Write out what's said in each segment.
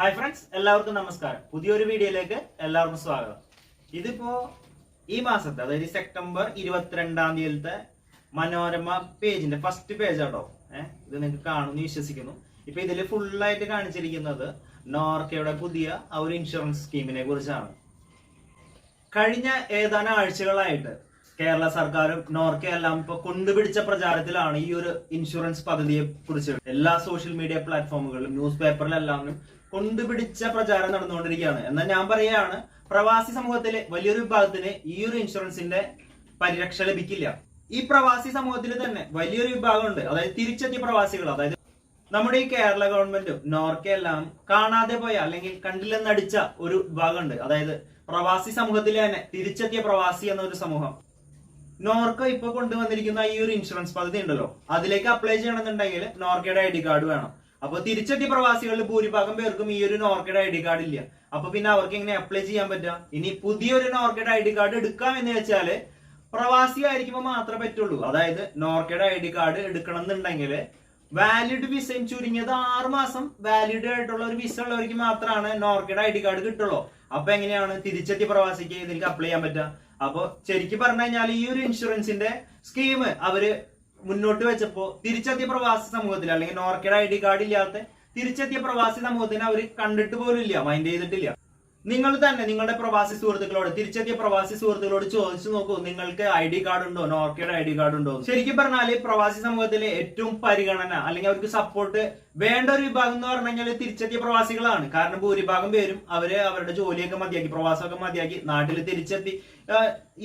Hi friends എല്ലാവർക്കും നമസ്കാരം. പുതിയൊരു വീഡിയോയിലേക്ക് എല്ലാവർക്കും സ്വാഗതം. ഇതിപ്പോ ഈ മാസത്തെ അതായത് സെപ്റ്റംബർ ഇരുപത്തിരണ്ടാം തീയതിയിലത്തെ മനോരമ പേജിന്റെ ഫസ്റ്റ് പേജ് ആട്ടോ. ഏഹ് ഇത് നിങ്ങൾക്ക് കാണുമെന്ന് വിശ്വസിക്കുന്നു. ഇപ്പൊ ഇതിൽ ഫുള്ളായിട്ട് കാണിച്ചിരിക്കുന്നത് നോർക്കയുടെ പുതിയ ആ ഒരു ഇൻഷുറൻസ് സ്കീമിനെ കുറിച്ചാണ്. കഴിഞ്ഞ ഏതാനും ആഴ്ചകളായിട്ട് കേരള സർക്കാരും നോർക്കയെല്ലാം ഇപ്പൊ കൊണ്ടുപിടിച്ച പ്രചാരത്തിലാണ് ഈ ഒരു ഇൻഷുറൻസ് പദ്ധതിയെ കുറിച്ച്. എല്ലാ സോഷ്യൽ മീഡിയ പ്ലാറ്റ്ഫോമുകളിലും ന്യൂസ് പേപ്പറിലെല്ലാം കൊണ്ടുപിടിച്ച പ്രചാരം നടന്നുകൊണ്ടിരിക്കുകയാണ്. എന്നാൽ ഞാൻ പറയുകയാണ് പ്രവാസി സമൂഹത്തിലെ വലിയൊരു വിഭാഗത്തിന് ഈ ഒരു ഇൻഷുറൻസിന്റെ പരിരക്ഷ ലഭിക്കില്ല. ഈ പ്രവാസി സമൂഹത്തിൽ തന്നെ വലിയൊരു വിഭാഗമുണ്ട്. അതായത് തിരിച്ചെത്തിയ പ്രവാസികൾ അതായത് നമ്മുടെ ഈ കേരള ഗവൺമെന്റും നോർക്കെല്ലാം കാണാതെ പോയ അല്ലെങ്കിൽ കണ്ടില്ലെന്നടിച്ച ഒരു വിഭാഗമുണ്ട്. അതായത് പ്രവാസി സമൂഹത്തിൽ തന്നെ തിരിച്ചെത്തിയ പ്രവാസി എന്ന ഒരു സമൂഹം. നോർക്ക ഇപ്പൊ കൊണ്ടുവന്നിരിക്കുന്ന ഈ ഒരു ഇൻഷുറൻസ് പദ്ധതി ഉണ്ടല്ലോ. അതിലേക്ക് അപ്ലൈ ചെയ്യണമെന്നുണ്ടെങ്കിൽ നോർക്കയുടെ ഐ ഡി കാർഡ് വേണം. അപ്പൊ തിരിച്ചെത്തിയ പ്രവാസികളിൽ ഭൂരിഭാഗം പേർക്കും ഈ ഒരു നോർക്കഡ് ഐ ഡി കാർഡ് ഇല്ല. അപ്പൊ പിന്നെ അവർക്ക് എങ്ങനെ അപ്ലൈ ചെയ്യാൻ പറ്റുക ഇനി പുതിയൊരു നോർക്കഡ് ഐ ഡി കാർഡ് എടുക്കാം എന്ന് വെച്ചാൽ പ്രവാസി ആയിരിക്കുമ്പോൾ മാത്രമേ പറ്റുള്ളൂ. അതായത് നോർക്കഡ് ഐ ഡി കാർഡ് എടുക്കണം എന്നുണ്ടെങ്കിൽ വാലിഡ് വിസയും ചുരുങ്ങിയത് ആറ് മാസം വാലിഡ് ആയിട്ടുള്ള ഒരു വിസ ഉള്ളവർക്ക് മാത്രമാണ് നോർക്കഡ് ഐ ഡി കാർഡ് കിട്ടുള്ളൂ. അപ്പൊ എങ്ങനെയാണ് തിരിച്ചെത്തിയ പ്രവാസിക്ക് ഇതിലേക്ക് അപ്ലൈ ചെയ്യാൻ പറ്റുക അപ്പൊ ശരിക്കും പറഞ്ഞു കഴിഞ്ഞാൽ ഈ ഒരു ഇൻഷുറൻസിന്റെ സ്കീം അവർ മുന്നോട്ട് വെച്ചപ്പോ തിരിച്ചെത്തിയ പ്രവാസി സമൂഹത്തിൽ അല്ലെങ്കിൽ നോർക്കയുടെ ഐ ഡി കാർഡ് ഇല്ലാത്ത തിരിച്ചെത്തിയ പ്രവാസി സമൂഹത്തിന് അവർ കണ്ടിട്ട് പോലും ഇല്ല മൈൻഡ് ചെയ്തിട്ടില്ല നിങ്ങൾ തന്നെ നിങ്ങളുടെ പ്രവാസി സുഹൃത്തുക്കളോട് തിരിച്ചെത്തിയ പ്രവാസി സുഹൃത്തുക്കളോട് ചോദിച്ചു നോക്കൂ നിങ്ങൾക്ക് ഐ ഡി കാർഡ് ഉണ്ടോ നോർക്കയുടെ ഐ ഡി കാർഡ് ഉണ്ടോ. ശരിക്കും പറഞ്ഞാൽ പ്രവാസി സമൂഹത്തിലെ ഏറ്റവും പരിഗണന അല്ലെങ്കിൽ അവർക്ക് സപ്പോർട്ട് വേണ്ട ഒരു വിഭാഗം എന്ന് പറഞ്ഞു കഴിഞ്ഞാൽ തിരിച്ചെത്തിയ പ്രവാസികളാണ്. കാരണം ഭൂരിഭാഗം പേരും അവർ അവരുടെ ജോലിയൊക്കെ മതിയാക്കി പ്രവാസമൊക്കെ മതിയാക്കി നാട്ടിൽ തിരിച്ചെത്തി.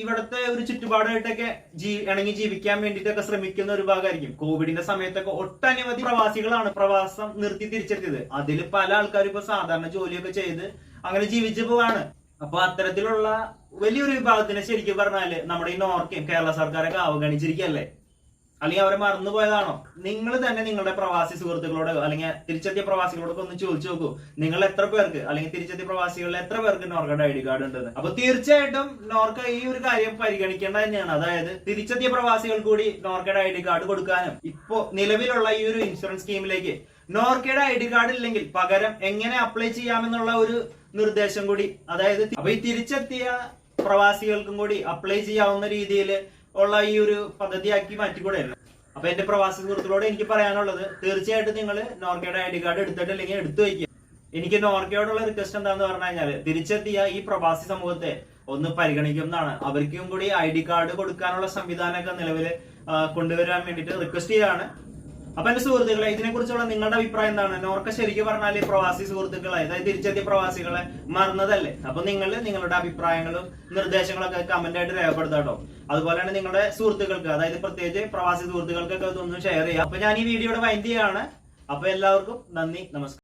ഇവിടുത്തെ ഒരു ചുറ്റുപാടായിട്ടൊക്കെ ജീ ഇണങ്ങി ജീവിക്കാൻ വേണ്ടിയിട്ടൊക്കെ ശ്രമിക്കുന്ന ഒരു ഭാഗമായിരിക്കും കോവിഡിന്റെ സമയത്തൊക്കെ ഒട്ടനവധി പ്രവാസികളാണ് പ്രവാസം നിർത്തി തിരിച്ചെത്തിയത്. അതിൽ പല ആൾക്കാരും ഇപ്പൊ സാധാരണ ജോലിയൊക്കെ ചെയ്ത് അങ്ങനെ ജീവിച്ചു പോവാണ്. അപ്പൊ അത്തരത്തിലുള്ള വലിയൊരു വിഭാഗത്തിനെ ശരിക്കും പറഞ്ഞാൽ നമ്മുടെ ഈ നോർക്കയും കേരള സർക്കാരൊക്കെ അവഗണിച്ചിരിക്കല്ലേ അല്ലെങ്കിൽ അവരെ മറന്നു പോയതാണോ? നിങ്ങൾ തന്നെ നിങ്ങളുടെ പ്രവാസി സുഹൃത്തുക്കളോട് അല്ലെങ്കിൽ തിരിച്ചെത്തിയ പ്രവാസികളോടൊക്കെ ഒന്ന് ചോദിച്ചു നോക്കൂ. നിങ്ങൾ എത്ര പേർക്ക് അല്ലെങ്കിൽ തിരിച്ചെത്തിയ പ്രവാസികളിൽ എത്ര പേർക്ക് നോർക്കയുടെ ഐ ഡി കാർഡ് ഉണ്ടെന്ന്. അപ്പൊ തീർച്ചയായിട്ടും നോർക്ക ഈ ഒരു കാര്യം പരിഗണിക്കേണ്ട തന്നെയാണ്. അതായത് തിരിച്ചെത്തിയ പ്രവാസികൾ കൂടി നോർക്കയുടെ ഐ ഡി കാർഡ് കൊടുക്കാനും ഇപ്പോ നിലവിലുള്ള ഈ ഒരു ഇൻഷുറൻസ് സ്കീമിലേക്ക് നോർക്കയുടെ ഐ ഡി കാർഡ് ഇല്ലെങ്കിൽ പകരം എങ്ങനെ അപ്ലൈ ചെയ്യാമെന്നുള്ള ഒരു നിർദ്ദേശം കൂടി അതായത് അപ്പൊ ഈ തിരിച്ചെത്തിയ പ്രവാസികൾക്കും കൂടി അപ്ലൈ ചെയ്യാവുന്ന രീതിയിൽ ഉള്ള ഈ ഒരു പദ്ധതിയാക്കി മാറ്റിക്കൂടായിരുന്നു അപ്പൊ എന്റെ പ്രവാസി സുഹൃത്തുക്കളോട് എനിക്ക് പറയാനുള്ളത് തീർച്ചയായിട്ടും നിങ്ങൾ നോർക്കയുടെ ഐ ഡി കാർഡ് എടുത്തിട്ടില്ലെങ്കിൽ എടുത്തു വയ്ക്കുക. എനിക്ക് നോർക്കയോടുള്ള റിക്വസ്റ്റ് എന്താന്ന് പറഞ്ഞു കഴിഞ്ഞാൽ തിരിച്ചെത്തിയ ഈ പ്രവാസി സമൂഹത്തെ ഒന്ന് പരിഗണിക്കുന്നതാണ് അവർക്കും കൂടി ഐ ഡി കാർഡ് കൊടുക്കാനുള്ള സംവിധാനമൊക്കെ നിലവിൽ കൊണ്ടുവരാൻ വേണ്ടിയിട്ട് റിക്വസ്റ്റ് ചെയ്യാണ് അപ്പൊ എന്റെ സുഹൃത്തുക്കളെ ഇതിനെ കുറിച്ചുള്ള നിങ്ങളുടെ അഭിപ്രായം എന്താണ്? നോർക്ക ശരിക്കും പറഞ്ഞാൽ പ്രവാസി സുഹൃത്തുക്കളെ അതായത് തിരിച്ചെത്തിയ പ്രവാസികളെ മറന്നതല്ലേ? അപ്പൊ നിങ്ങൾ നിങ്ങളുടെ അഭിപ്രായങ്ങളും നിർദ്ദേശങ്ങളൊക്കെ കമന്റ് ആയിട്ട് രേഖപ്പെടുത്താട്ടോ അതുപോലെ തന്നെ നിങ്ങളുടെ സുഹൃത്തുക്കൾക്ക് അതായത് പ്രത്യേകിച്ച് പ്രവാസി സുഹൃത്തുക്കൾക്കൊക്കെ ഒന്ന് ഷെയർ ചെയ്യാം. അപ്പൊ ഞാൻ ഈ വീഡിയോയുടെ വൈൻഡ് ചെയ്യാണ്. അപ്പൊ എല്ലാവർക്കും നന്ദി നമസ്കാരം.